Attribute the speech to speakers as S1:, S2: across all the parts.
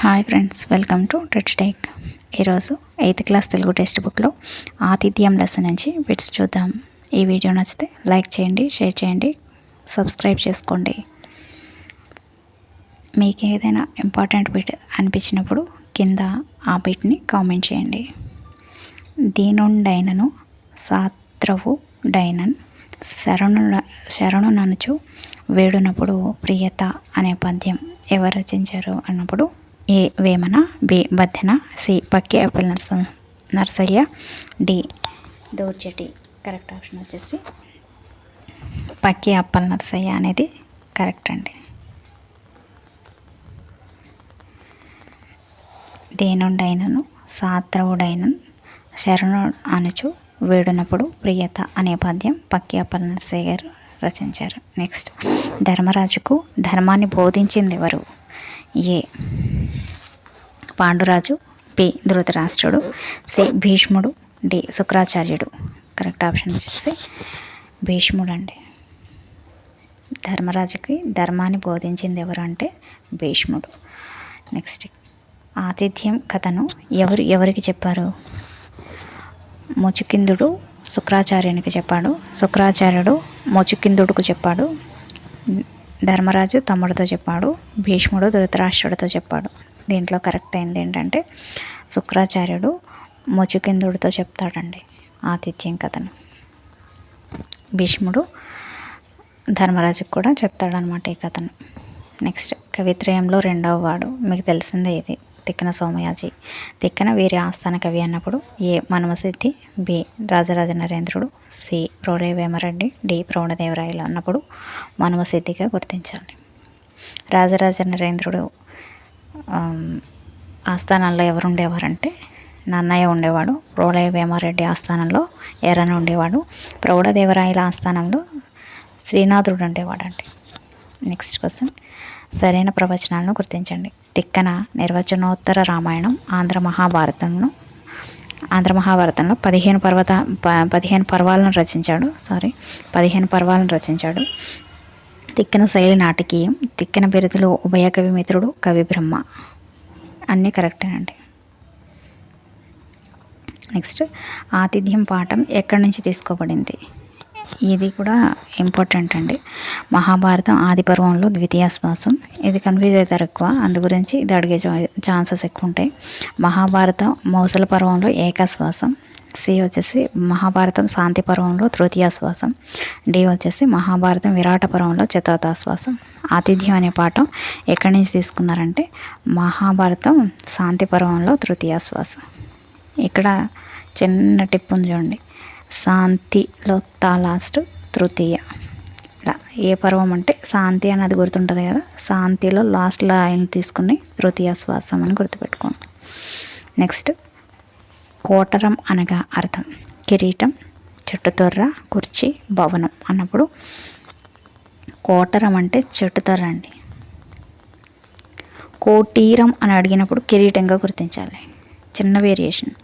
S1: Hi friends welcome to tech take. ఈరోజు eighth class Telugu text బుక్లో ఆతిథ్యం లెసన్ నుంచి బిట్స్ చూద్దాం. ఈ వీడియో నచ్చితే లైక్ చేయండి షేర్ చేయండి సబ్స్క్రైబ్ చేసుకోండి. మీకు ఏదైనా ఇంపార్టెంట్ బిట్ అనిపించినప్పుడు కింద ఆ బిట్ని కామెంట్ చేయండి. దీనుండైనను సాత్రవు డైనన్ శరణు శరణు ననుచు వేడునప్పుడు ప్రియత అనే పద్యం ఎవరు రచించారు అన్నప్పుడు A Vemana B Baddena C Pakki Appal నర్స Narsayya D Dhurjati. Correct option వచ్చేసి పక్కి అప్పల్ నర్సయ్య అనేది కరెక్ట్ అండి. దేనుండైనను సాత్రవుడైనను శరణు అనుచు వేడునప్పుడు ప్రియత అనే పద్యం పక్కి అప్పల్ నర్సయ్య గారు రచించారు. నెక్స్ట్ ధర్మరాజుకు ధర్మాన్ని బోధించింది ఎవరు ఏ పాండురాజు బి ధృతరాష్ట్రుడు సి. భీష్ముడు డి. శుక్రాచార్యుడు. కరెక్ట్ ఆప్షన్ వచ్చేసి భీష్ముడు అండి ధర్మరాజుకి ధర్మాన్ని బోధించింది ఎవరు అంటే భీష్ముడు. నెక్స్ట్ ఆతిథ్యం కథను ఎవరు ఎవరికి చెప్పారు? ముచుకిందుడు శుక్రాచార్యునికి చెప్పాడు. శుక్రాచార్యుడు ముచుకిందుడుకు చెప్పాడు. ధర్మరాజు తమ్ముడితో చెప్పాడు. భీష్ముడు ధృతరాష్ట్రుడితో చెప్పాడు. దీంట్లో కరెక్ట్ అయింది ఏంటంటే శుక్రాచార్యుడు ముచుకిందుడితో చెప్తాడండి ఆతిథ్యం కథను. భీష్ముడు ధర్మరాజుకు కూడా చెప్తాడనమాట ఈ కథను. నెక్స్ట్ కవిత్రయంలో రెండవ వాడు. మీకు తెలిసిందే ఇది. తిక్కన సోమయాజి. తిక్కన వీరి ఆస్థాన కవి అన్నప్పుడు ఏ మనమసిద్ధి బి రాజరాజ నరేంద్రుడు సి ప్రోలే వేమరెడ్డి డి ప్రౌఢదేవరాయలు అన్నప్పుడు మనమసిద్ధిగా గుర్తించాలి. రాజరాజ నరేంద్రుడు ఆస్థానంలో ఎవరు ఉండేవారంటే నన్నయ్య ఉండేవాడు ప్రోలయ వేమారెడ్డి ఆస్థానంలో ఎర్రన ఉండేవాడు ప్రౌఢదేవరాయల ఆస్థానంలో శ్రీనాథుడు ఉండేవాడండి. Next question. సరైన ప్రవచనాలను గుర్తించండి. తిక్కన నిర్వచనోత్తర రామాయణం ఆంధ్ర మహాభారతంను ఆంధ్ర మహాభారతంలో పదిహేను పర్వత పదిహేను పర్వాలను రచించాడు. సారీ పదిహేను పర్వాలను రచించాడు. తిక్కన శైలి నాటకీయం తిక్కన బిరుదులు ఉభయ కవి మిత్రుడు కవి బ్రహ్మ. అన్నీ కరెక్టేనండి. నెక్స్ట్ ఆతిథ్యం పాఠం ఎక్కడి నుంచి తీసుకోబడింది? ఇది కూడా ఇంపార్టెంట్ అండి. మహాభారతం ఆది పర్వంలో ద్వితీయ శ్వాసం ఇది కన్ఫ్యూజ్ అవుతారు ఎక్కువ. అందు గురించి ఇది అడిగే ఛాన్సెస్ ఎక్కువ ఉంటాయి మహాభారతం మౌసల పర్వంలో ఏకశ్వాసం. సి వచ్చేసి మహాభారతం శాంతి పర్వంలో తృతీయాశ్వాసం డి వచ్చేసి మహాభారతం విరాట పర్వంలో చతుర్థాశ్వాసం. ఆతిథ్యం అనే పాఠం ఎక్కడి నుంచి తీసుకున్నారంటే మహాభారతం శాంతి పర్వంలో తృతీయాశ్వాసం. ఇక్కడ చిన్న టిప్ ఉంది చూడండి. శాంతిలో తా లాస్ట్ తృతీయ. ఇలా ఏ పర్వం అంటే శాంతి అన్నది గుర్తుంటుంది కదా? శాంతిలో లాస్ట్ లైన్ తీసుకుని తృతీయ శ్వాసం అని గుర్తుపెట్టుకోండి. నెక్స్ట్ కోటరం అనగా అర్థం. కిరీటం చెట్టుతొర్ర కుర్చీ భవనం అన్నప్పుడు కోటరం అంటే చెట్టుతొర్ర అండి. కోటీరం అని అడిగినప్పుడు కిరీటంగా గుర్తించాలి. చిన్న వేరియేషన్.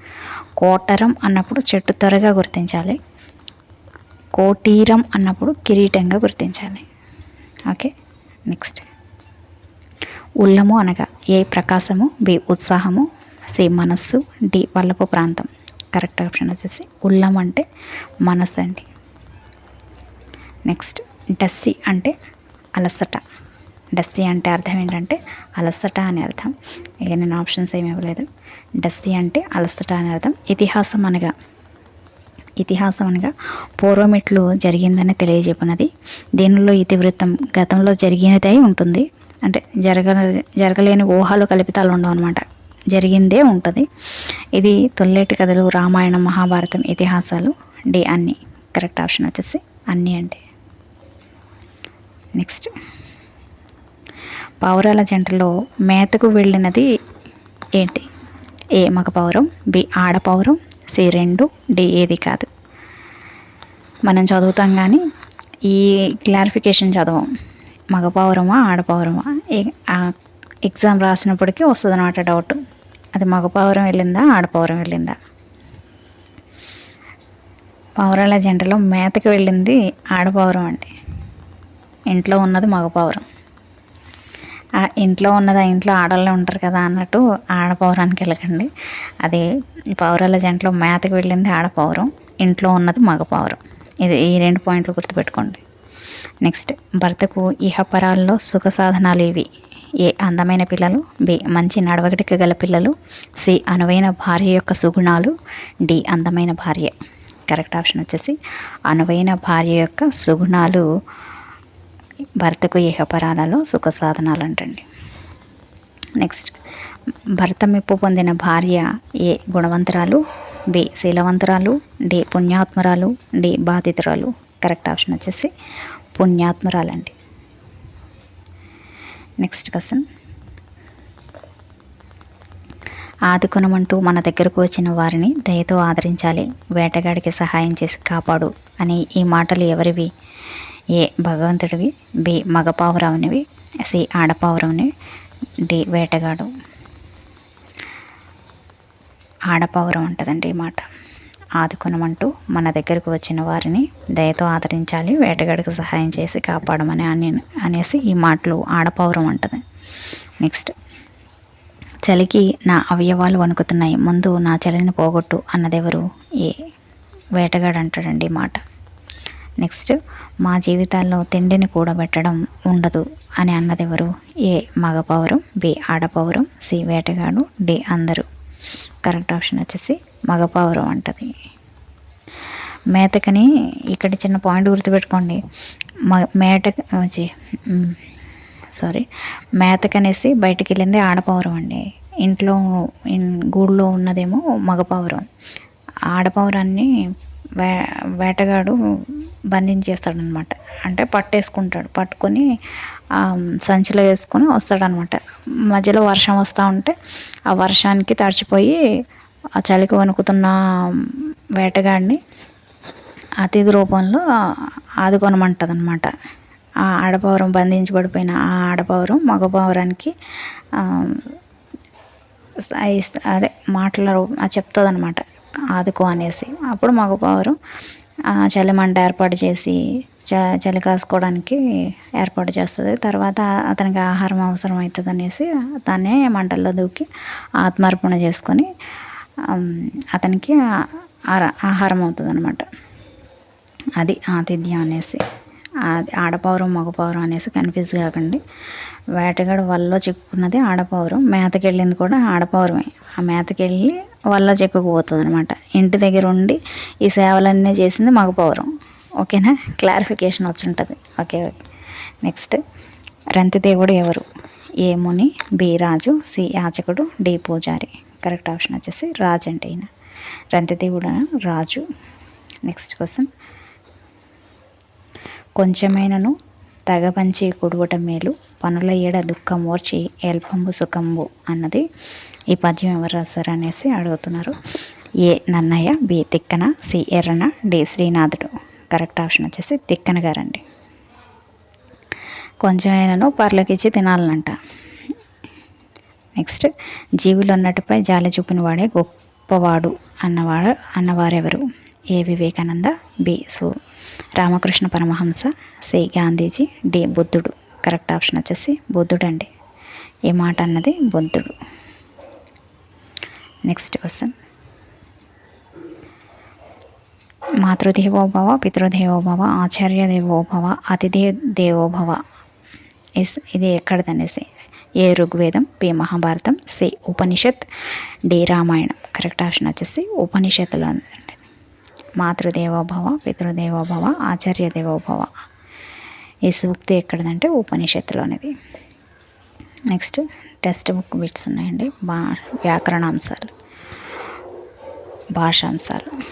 S1: కోటరం అన్నప్పుడు చెట్టు త్వరగా గుర్తించాలి. కోటీరం అన్నప్పుడు కిరీటంగా గుర్తించాలి. Okay next. ఉల్లము అనగా ఏ ప్రకాశము బి ఉత్సాహము సేమ్ మనస్సు డి వల్లపు ప్రాంతం. కరెక్ట్ ఆప్షన్ వచ్చేసి ఉల్లం అంటే మనస్సు అండి. నెక్స్ట్ డస్సి అంటే అలసట. డస్సి అంటే అర్థం ఏంటంటే అలసట అని అర్థం. ఇక నేను ఆప్షన్స్ ఏమి ఇవ్వలేదు. డస్సి అంటే అలసట అని అర్థం. ఇతిహాసం అనగా ఇతిహాసం అనగా పూర్వమిట్లు జరిగిందని తెలియజెప్పినది. దీనిలో ఇతివృత్తం గతంలో జరిగినదై ఉంటుంది. అంటే జరగ జరగలేని ఊహలు కల్పితాలు ఉండవు అనమాట జరిగిందే ఉంటుంది. ఇది తొల్లేటి కథలు రామాయణం మహాభారతం ఇతిహాసాలు. డి అన్నీ. కరెక్ట్ ఆప్షన్ వచ్చేసి అన్నీ అండి. నెక్స్ట్. పావురాల జంటలో మేతకు వెళ్ళినది ఏంటి? ఏ మగ పౌరం బి ఆడపౌరం సి రెండు డి ఏది కాదు. మనం చదువుతాం కానీ ఈ క్లారిఫికేషన్ చదవం. మగ పౌరమా ఆడపౌరమా ఎగ్జామ్ రాసినప్పటికీ వస్తుంది అనమాట డౌట్. అది మగ పౌరం వెళ్ళిందా ఆడపౌరం వెళ్ళిందా? పౌరాల జంటలో మేతకి వెళ్ళింది ఆడపౌరం అండి. ఇంట్లో ఉన్నది మగ పౌరం. ఆ ఇంట్లో ఉన్నది ఆ ఇంట్లో ఆడవాళ్ళే ఉంటారు కదా అన్నట్టు ఆడపౌరానికి వెళ్ళకండి. అది పౌరాల జంటలో మేతకు వెళ్ళింది ఆడపౌరం ఇంట్లో ఉన్నది మగ పౌరం. ఇది ఈ రెండు పాయింట్లు గుర్తుపెట్టుకోండి. నెక్స్ట్ భర్తకు ఇహపరాల్లో సుఖ సాధనాలు ఇవి ఏ అందమైన పిల్లలు బి మంచి నడవడిక గల పిల్లలు సి అనువైన భార్య యొక్క సుగుణాలు డి అందమైన భార్య. కరెక్ట్ ఆప్షన్ వచ్చేసి అనువైన భార్య యొక్క సుగుణాలు భర్తకు ఏహపరాలలో సుఖ సాధనాలు అంటండి. నెక్స్ట్ భర్త మెప్పు పొందిన భార్య ఏ గుణవంతురాలు బి శీలవంతురాలు డి పుణ్యాత్మరాలు డి బాధితురాలు. కరెక్ట్ ఆప్షన్ వచ్చేసి పుణ్యాత్మరాలండి. నెక్స్ట్ క్వశ్చన్ ఆదుకునమంటూ మన దగ్గరకు వచ్చిన వారిని దయతో ఆదరించాలి. వేటగాడికి సహాయం చేసి కాపాడు అని ఈ మాటలు ఎవరివి? ఏ భగవంతుడివి? బి మగపావురావునివి సి ఆడపావురావుని డి వేటగాడు. ఆడపావురం ఉంటుందండి ఈ మాట. ఆదుకునమంటూ మన దగ్గరకు వచ్చిన వారిని దయతో ఆదరించాలి వేటగాడికి సహాయం చేసి కాపాడమని అని అనేసి ఈ మాటలు ఆడపౌరం అంటది. నెక్స్ట్ చలికి నా అవయవాలు వణుకుతున్నాయి ముందు నా చలిని పోగొట్టు అన్నదెవరు? ఏ? వేటగాడు అంటాడండి ఈ మాట. నెక్స్ట్ మా జీవితాల్లో తిండిని కూడబెట్టడం ఉండదు అని అన్నదెవరు? ఏ? మగపౌరం బి? ఆడపౌరం సి? వేటగాడు డి? అందరూ. కరెక్ట్ ఆప్షన్ వచ్చేసి మగపావురం అంటది. మేతకని ఇక్కడ చిన్న పాయింట్ గుర్తుపెట్టుకోండి. మ మేట సారీ. మేతకనేసి బయటికి వెళ్ళింది ఆడపావురం అండి. ఇంట్లో గూడులో ఉన్నదేమో మగపావురం. ఆడపావురాన్ని వే వేటగాడు బంధించేస్తాడనమాట. అంటే పట్టేసుకుంటాడు. పట్టుకొని సంచిలో వేసుకొని వస్తాడనమాట. మధ్యలో వర్షం వస్తూ ఉంటే ఆ వర్షానికి తడిచిపోయి ఆ చలికి వణుకుతున్న వేటగాడిని అతిథి రూపంలో ఆదుకొనమంటుంది అనమాట ఆ ఆడపౌరం బంధించబడిపోయిన ఆ ఆడపౌరం మగపౌరానికి అదే మాటల చెప్తుంది అనమాట ఆదుకో అనేసి. అప్పుడు మగపౌరం చలిమంట ఏర్పాటు చేసి చ చలి కాసుకోవడానికి ఏర్పాటు చేస్తుంది. తర్వాత అతనికి ఆహారం అవసరం అవుతుంది అనేసి తనే మంటల్లో దూకి ఆత్మార్పణ చేసుకొని అతనికి ఆహారం అవుతుంది అనమాట అది ఆతిథ్యం అనేసి. ఆడపౌరం మగపౌరం అనేసి కన్ఫ్యూజ్ కాకండి. వేటగాడు వల్ల చిక్కుకున్నది ఆడపౌరం. మేతకి వెళ్ళింది కూడా ఆడపౌరమే. ఆ మేతకి వెళ్ళి వల్ల చిక్కుకుపోతుంది అనమాట ఇంటి దగ్గర ఉండి ఈ సేవలన్నీ చేసింది మగపౌరం. ఓకేనా? క్లారిఫికేషన్ వచ్చి ఉంటుంది ఓకే ఓకే. నెక్స్ట్ రంతిదేవుడు ఎవరు? ఏ ముని బి రాజు సి యాచకుడు డి పూజారి. కరెక్ట్ ఆప్షన్ వచ్చేసి రాజు అంటే ఈయన రంతిదేవుడు రాజు. Next question. కొంచెమైనను తగపంచి కుడువట మేలు పనుల ఏడ దుఃఖమోర్చి ఎల్పంబు సుఖంబు అన్నది ఈ పద్యం ఎవరు రాశారు అనేసి అడుగుతున్నారు. A Nannaya B Tikkana C Errana D Srinathudu. Correct option వచ్చేసి తిక్కన గారండి. కొంచెమైనను పర్లకిచ్చి తినాలనంట. నెక్స్ట్ జీవులు అన్నట్టుపై జాలి చూపిన వాడే గొప్పవాడు అన్నవాడు అన్నవారెవరు? ఏ వివేకానంద బి సు. రామకృష్ణ పరమహంస సి గాంధీజీ డి బుద్ధుడు. కరెక్ట్ ఆప్షన్ వచ్చేసి బుద్ధుడు అండి ఈ మాట అన్నది బుద్ధుడు. నెక్స్ట్ క్వశ్చన్ మాతృదేవోభవ పితృదేవోభవ ఆచార్య దేవోభవ అతిథి దేవోభవ. ఇది ఎక్కడదనేసి ఏ ఋగ్వేదం? పి మహాభారతం. సి ఉపనిషత్. డి రామాయణం. కరెక్ట్ ఆప్షన్ వచ్చేసి ఉపనిషత్తులో మాతృదేవోభవ పితృదేవోభవ ఆచార్య దేవోభవ ఈ సూక్తి ఎక్కడదంటే ఉపనిషత్తులోనిది. నెక్స్ట్ టెక్స్ట్ బుక్ బిట్స్ ఉన్నాయండి. బా వ్యాకరణాంశాలు. భాషాంశాలు.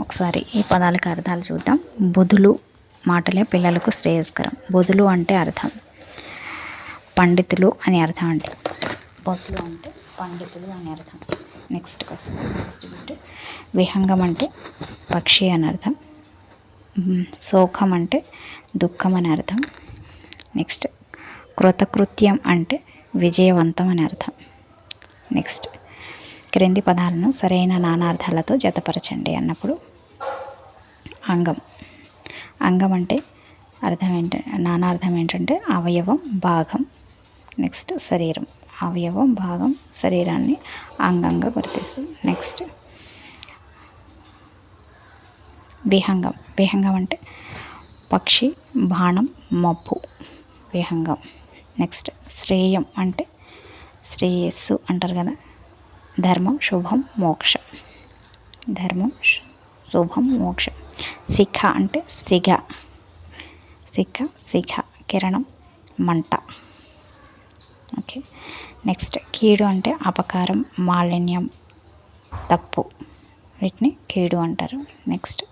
S1: ఒకసారి ఈ పదాలకు అర్థాలు చూద్దాం. బుధులు మాటలే పిల్లలకు శ్రేయస్కరం. బుధులు అంటే అర్థం. పండితులు అని అర్థం అండి. బొధులు అంటే పండితులు అని అర్థం. నెక్స్ట్ క్వశ్చన్ నెక్స్ట్ బిట్ విహంగం అంటే పక్షి అని అర్థం. శోకం అంటే దుఃఖం అని అర్థం. నెక్స్ట్ కృతకృత్యం అంటే విజయవంతం అని అర్థం. నెక్స్ట్ క్రింది పదాలను సరైన నానార్థాలతో జతపరచండి అన్నప్పుడు. అంగం. అంగం అంటే అర్థం ఏంటంటే నానార్థం ఏంటంటే అవయవం భాగం నెక్స్ట్ శరీరం. అవయవం భాగం శరీరాన్ని అంగంగా గుర్తిస్తుంది. నెక్స్ట్ విహంగం. విహంగం అంటే పక్షి బాణం మబ్బు. విహంగం. నెక్స్ట్ శ్రేయం అంటే శ్రేయస్సు అంటారు కదా. ధర్మం శుభం మోక్షం. ధర్మం శుభం మోక్షం. శిఖ అంటే సిగ శిఖ శిఖ కిరణం మంట. ఓకే నెక్స్ట్ కీడు అంటే అపకారం మాలిన్యం తప్పు. వీటిని కీడు అంటారు. నెక్స్ట్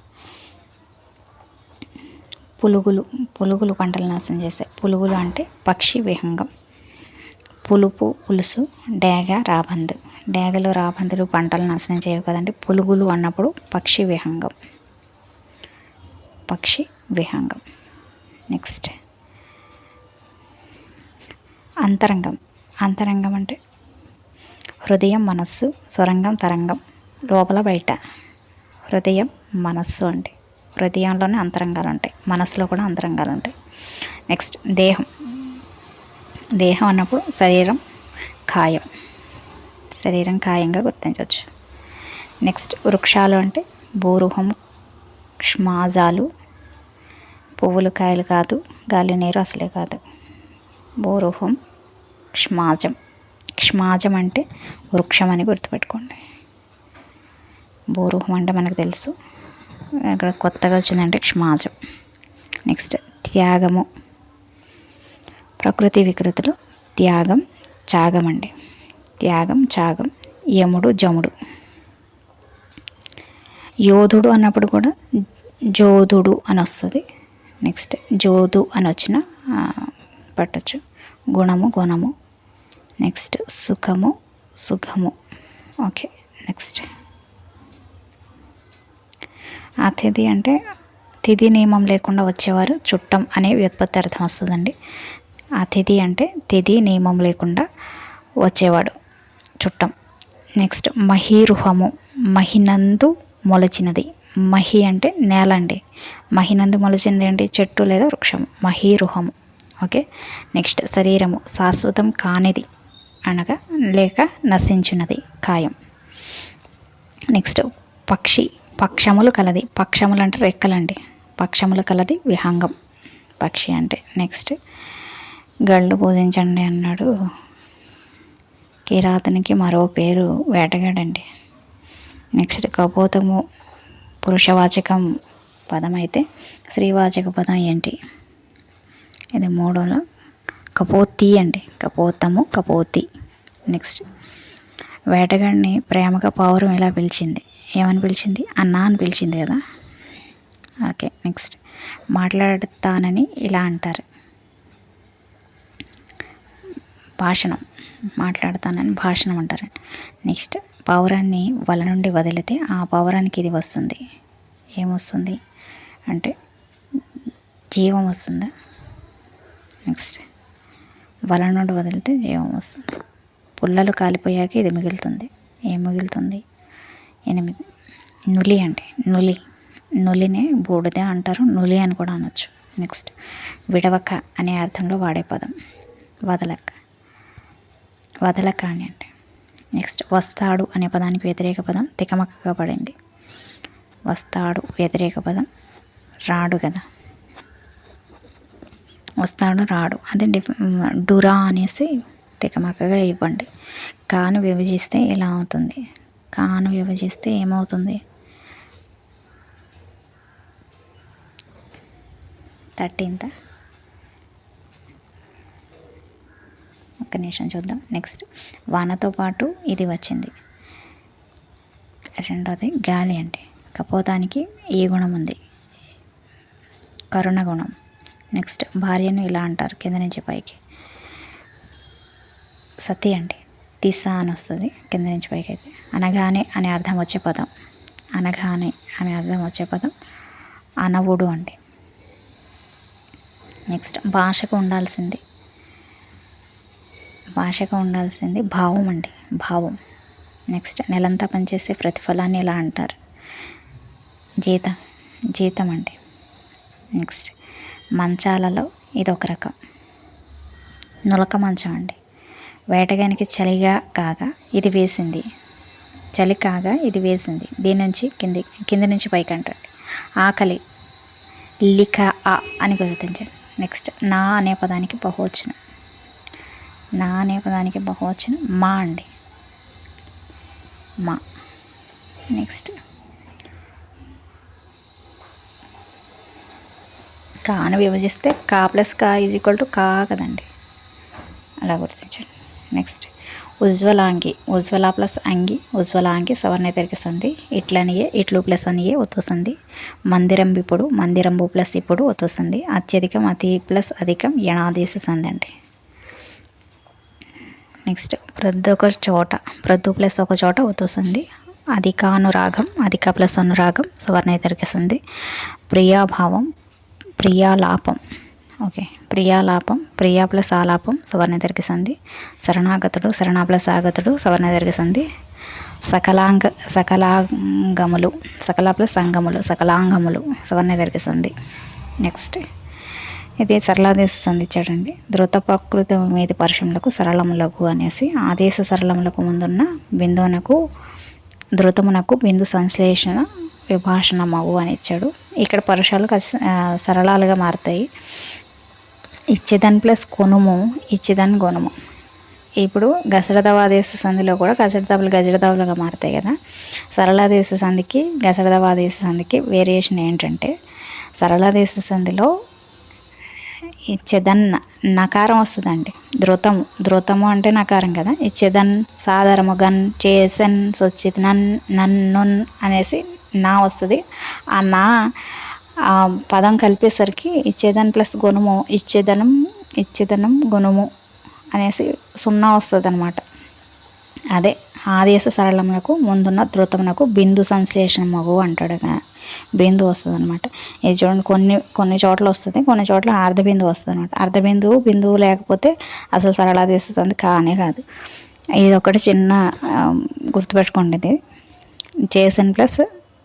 S1: పులుగులు. పులుగులు పంటలు నాశనం చేస్తాయి. పులుగులు అంటే పక్షి విహంగం. పులుపు పులుసు డేగ రాబందు. డేగలు రాబందులు పంటలు నాశనం చేయవు కదండి. పులుగులు అన్నప్పుడు పక్షి విహంగం. పక్షి విహంగం. నెక్స్ట్ అంతరంగం. అంతరంగం అంటే హృదయం మనస్సు సొరంగం తరంగం. లోపల బయట హృదయం మనస్సు అండి హృదయంలోనే అంతరంగాలు ఉంటాయి. మనసులో కూడా అంతరంగాలు ఉంటాయి. నెక్స్ట్ దేహం. దేహం అన్నప్పుడు శరీరం కాయం. శరీరం కాయంగా గుర్తించవచ్చు. నెక్స్ట్ వృక్షాలు అంటే భూరుహం ష్మాజాలు పువ్వులు కాయలు కాదు గాలి నీరు అసలే కాదు. భూరుహం క్షమాజం. క్షమాజం అంటే వృక్షం అని గుర్తుపెట్టుకోండి. భూరుహం అంటే మనకు తెలుసు. ఇక్కడ కొత్తగా వచ్చిందంటే క్షమాజం. నెక్స్ట్ త్యాగము. ప్రకృతి వికృతులు త్యాగం త్యాగం అండి. త్యాగం త్యాగం. యముడు జముడు. యోధుడు అన్నప్పుడు కూడా జోధుడు అని వస్తుంది. నెక్స్ట్ జోధు అని వచ్చిన పట్టచ్చు. గుణము గుణము. నెక్స్ట్ సుఖము సుఖము. ఓకే నెక్స్ట్ అతిథి అంటే తిథి నియమం లేకుండా వచ్చేవారు చుట్టం అనే వ్యుత్పత్తి అర్థం వస్తుందండి. అతిథి అంటే తిథి నియమం లేకుండా వచ్చేవాడు చుట్టం. నెక్స్ట్ మహీరుహము. మహినందు మొలచినది. మహి అంటే నేల అండి మహినందు మొలచినది అంటే చెట్టు లేదా వృక్షం మహీరుహము. ఓకే? నెక్స్ట్ శరీరము శాశ్వతం కానిది అనగా లేక నశించినది ఖాయం. నెక్స్ట్ పక్షి పక్షములు కలది. పక్షములు అంటే రెక్కలండి. పక్షములు కలది విహంగం. పక్షి అంటే నెక్స్ట్ గళ్ళు పూజించండి అన్నాడు. కిరాతనికి మరో పేరు వేటగాడండి. నెక్స్ట్ కపోతము పురుషవాచకం పదం అయితే స్త్రీవాచక పదం ఏంటి? ఇది మూడోలో. కపోతి అండి. కపోతము కపోతి. నెక్స్ట్ వేటగాడిని ప్రేమగా పౌరం ఇలా పిలిచింది? ఏమని పిలిచింది? అన్న అని పిలిచింది కదా. ఓకే నెక్స్ట్ మాట్లాడతానని ఇలా అంటారు. భాషణం. మాట్లాడతానని భాషణం అంటారు. నెక్స్ట్ పౌరాన్ని వల నుండి వదిలితే ఆ పౌరానికి ఇది వస్తుంది. ఏమొస్తుంది? అంటే జీవం వస్తుందా? నెక్స్ట్ వల నుండి వదిలితే జీవం వస్తుంది. పుల్లలు కాలిపోయాక ఇది మిగులుతుంది. ఏం మిగులుతుంది? ఎనిమిది. నులి అంటే నులి. నులినే బూడిద అంటారు. నులి అని కూడా అనొచ్చు. నెక్స్ట్ విడవక అనే అర్థంలో వాడే పదం. వదలక. వదలక అని అంటే. నెక్స్ట్ వస్తాడు అనే పదానికి వ్యతిరేక పదం తికమకగా పడింది. వస్తాడు వ్యతిరేక పదం రాడు కదా. వస్తాడు రాడు. అదే డి డురా అనేసి తికమకగా ఇవ్వండి. కాను విభజిస్తే ఇలా అవుతుంది? కాను విభజిస్తే ఏమవుతుంది? థర్టీన్త్. ఒక్క నిమిషం చూద్దాం. నెక్స్ట్. వానతో పాటు ఇది వచ్చింది. రెండోది గాలి అండి. కపోతానికి ఏ గుణం ఉంది? కరుణ గుణం. నెక్స్ట్ భార్యను ఇలా అంటారు కింద నుంచి పైకి. సతీ అండి. దిశ అని వస్తుంది కింద నుంచి పైకి అయితే అనగానే అనే అర్థం వచ్చే పదం. అనగానే అనే అర్థం వచ్చే పదం అనవుడు అండి. నెక్స్ట్ భాషకు ఉండాల్సింది. భాషకు ఉండాల్సింది భావం అండి. భావం. నెక్స్ట్ నెలంతా పనిచేసే ప్రతిఫలాన్ని ఎలా అంటారు. జీతం జీతం అండి. నెక్స్ట్ మంచాలలో ఇది ఒక రకం. నులక మంచం అండి. వేటగానికి చలిగా కాగా ఇది వేసింది. చలి కాగా ఇది వేసింది. దీని నుంచి కింది కింది నుంచి పైకి అంటండి. ఆకలి. లిఖ ఆ అని గుర్తించండి. నెక్స్ట్ నా అనే పదానికి బహువచనం. నా అనే పదానికి బహువచనం మా అండి. మా. నెక్స్ట్ కాను విభజిస్తే కా ప్లస్ కా ఈజ్ ఈక్వల్ టు కా కదండి. అలా గుర్తించండి నెక్స్ట్ ఉజ్వలాంగి. ఉజ్వల ప్లస్ అంగి. ఉజ్వలాంగి సవర్ణేతరికి సంధి. ఇట్లనియే ఇట్లు ప్లస్ అనియే ఒత్తుసంది మందిరం ఇప్పుడు మందిరంబు ప్లస్ ఇప్పుడు ఒత్తుసంది అత్యధికం అతి ప్లస్ అధికం యణాదేశ సంధి అండి. నెక్స్ట్ ప్రతి ఒక చోట. ప్రతి ప్లస్ ఒక చోట ఒత్తుసంది అధిక అనురాగం అధిక ప్లస్ అనురాగం సవర్ణేతరికి సంధి. ప్రియాభావం ప్రియాలాపం ఓకే. ప్రియాలాపం ప్రియా ప్లస్ ఆలాపం సువర్ణదర్గ సంధి. శరణాగతుడు శరణ ప్లస్ ఆగతుడు సువర్ణదర్గ సంధి. సకలాంగ సకలాంగములు సకల ప్లస్ అంగములు సకలాంగములు సువర్ణదర్గ సంధి. నెక్స్ట్. ఇది సరళాదేశ సంధి ఇచ్చాడండి. ధృత ప్రకృతి మీద పరుషములకు సరళములకు అనేసి ఆదేశ సరళములకు ముందున్న బిందువునకు ధృతమునకు బిందు సంశ్లేషణ విభాషణమవు అని ఇచ్చాడు. ఇక్కడ పరుషాలు సరళాలుగా మారుతాయి. ఇచ్చేదాని ప్లస్ కొనుము ఇచ్చేదాని గుణము ఇప్పుడు గసరదవాదేశ సంధిలో కూడా గజరదవులు గజరదవులుగా మారుతాయి కదా. సరళాదేశ సంధికి గసరదవాదేశ సంధికి వేరియేషన్ ఏంటంటే సరళాదేశ సంధిలో ఇచ్చేదన్ నకారం వస్తుందండి. ధృతము ధృతము అంటే నకారం కదా. ఇచ్చేదన్ సాధారము గన్ చేసన్ సొచ్చిత్ నన్ నన్నున్ అనేసి నా వస్తుంది. ఆ నా ఆ పదం కలిపేసరికి ఇచ్చేదనం ప్లస్ గుణము ఇచ్చేదనం ఇచ్చేదనం గుణము అనేసి సున్నా వస్తుంది అనమాట అదే ఆదేశ సరళమునకు ముందున్న ధృతమునకు బిందు సంశ్లేషణ మగు అంటాడు బిందు వస్తుంది అనమాట ఇది చూడండి కొన్ని కొన్ని చోట్ల వస్తుంది కొన్ని చోట్ల అర్ధ బిందు వస్తుంది అనమాట అర్ధ బిందువు బిందువు లేకపోతే అసలు సరళాదేశ కానే కాదు. ఇది ఒకటి చిన్న గుర్తుపెట్టుకోండి ఇది. చేసిన ప్లస్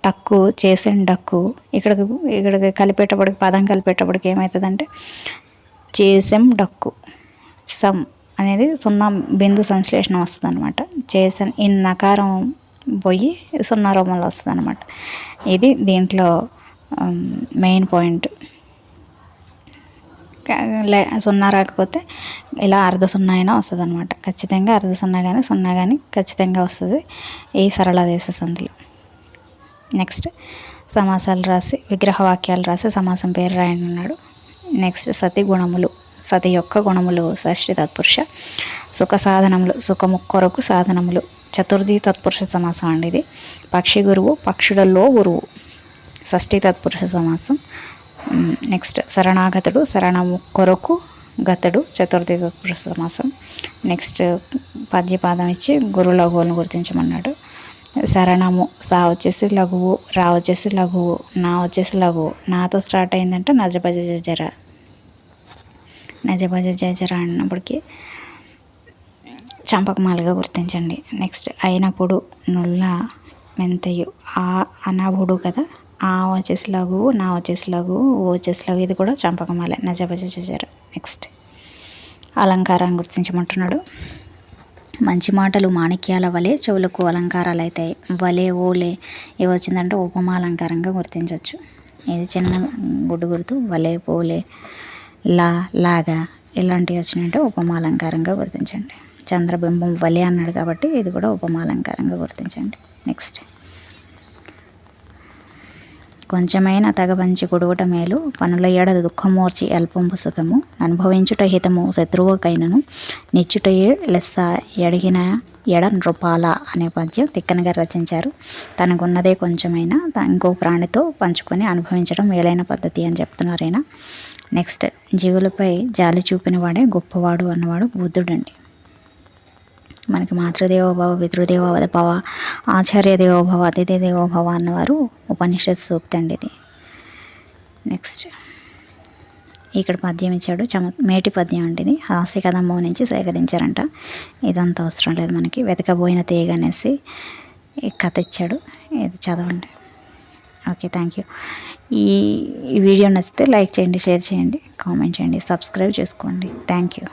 S1: టక్కు చేసిన డక్కు ఇక్కడికి ఇక్కడికి కలిపేటప్పటికి పదం కలిపేటప్పటికి ఏమవుతుందంటే చేసాం డక్కు సమ్ అనేది సున్నా బిందు సంశ్లేషణ వస్తుంది అనమాట చేసన్ ఇన్ నకారం పోయి సున్నా రూపంలో వస్తుంది అనమాట ఇది దీంట్లో మెయిన్ పాయింట్. లే సున్నా రాకపోతే ఇలా అర్ధ సున్నా అయినా వస్తుంది అనమాట ఖచ్చితంగా అర్ధ సున్నా కానీ సున్నా కానీ ఖచ్చితంగా వస్తుంది. ఈ సరళ దేశ సంధిలో నెక్స్ట్ సమాసాలు రాసి విగ్రహ వాక్యాలు రాసి సమాసం పేరు రాయండి అన్నాడు నెక్స్ట్ సతి గుణములు సతి యొక్క గుణములు షష్ఠి తత్పురుష సుఖ సాధనములు సుఖము కొరకు సాధనములు చతుర్థి తత్పురుష సమాసం అండి ఇది. పక్షి గురువు పక్షులలో గురువు షష్ఠి తత్పురుష సమాసం. నెక్స్ట్ శరణాగతుడు శరణము కొరకు గతుడు చతుర్థి తత్పురుష సమాసం. నెక్స్ట్ పద్యపాదం ఇచ్చి గురులఘువులను గుర్తించమన్నాడు. శరణము. సా వచ్చేసి లఘువు రా వచ్చేసి లఘువు నా వచ్చేసి లఘువు. నాతో స్టార్ట్ అయిందంటే నజభజ జజర నజభజ జజర అన్నప్పటికీ చంపకమాలుగా గుర్తించండి. నెక్స్ట్ అయినప్పుడు నుల్ల మెంతయు ఆ అనాభుడు కదా? ఆ వచ్చేసి లఘువు నా వచ్చేసి లఘువు ఓ వచ్చేసి లఘు ఇది కూడా చంపకమాలే. నజభజ జజర నెక్స్ట్ అలంకారాన్ని గుర్తించమంటున్నాడు. మంచి మాటలు మాణిక్యాల వలె చెవులకు అలంకారాలు అవుతాయి వలే ఓలే ఇవి వచ్చిందంటే ఉపమా అలంకారంగా గుర్తించవచ్చు ఇది చిన్న గుడ్డు గుర్తు వలే పోలే లా లాగా ఇలాంటివి వచ్చినాయంటే ఉపమా అలంకారంగా గుర్తించండి. చంద్రబింబం వలే అన్నాడు కాబట్టి ఇది కూడా ఉపమా అలంకారంగా గుర్తించండి. నెక్స్ట్. కొంచెమైన తగవంచి కొడుగుట మేలు. పనుల ఏడ దుఃఖమూర్చి అల్పంపు సుఖము. అనుభవించుట హితము శత్రువుకైనను. నిచ్చుటయే లెస్స ఎడిగిన ఎడ నృపాల అనే పద్యం తిక్కనగా రచించారు. తనకున్నదే కొంచెమైనా ఇంకో ప్రాణితో పంచుకొని అనుభవించడం మేలైన పద్ధతి అని చెప్తున్నారైనా నెక్స్ట్ జీవులపై జాలి చూపిన వాడే గొప్పవాడు అన్నవాడు బుద్ధుడండి. మనకి మాతృదేవోభవ పితృదేవోభవ ఆచార్య దేవోభవ అతిథి దేవోభవ అన్నవారు ఉపనిషత్ సూక్తి అండి ఇది. నెక్స్ట్ ఇక్కడ పద్యం ఇచ్చాడు చమ మేటి పద్యం అండి ఇది. హాస్య కదంబం నుంచి సేకరించారంట. ఇదంతా అవసరం లేదు మనకి. వెతకబోయిన తీగ అనేసి కథ ఇచ్చాడు. ఇది చదవండి. ఓకే థ్యాంక్ యూ ఈ వీడియో నచ్చితే లైక్ చేయండి షేర్ చేయండి కామెంట్ చేయండి సబ్స్క్రైబ్ చేసుకోండి. Thank you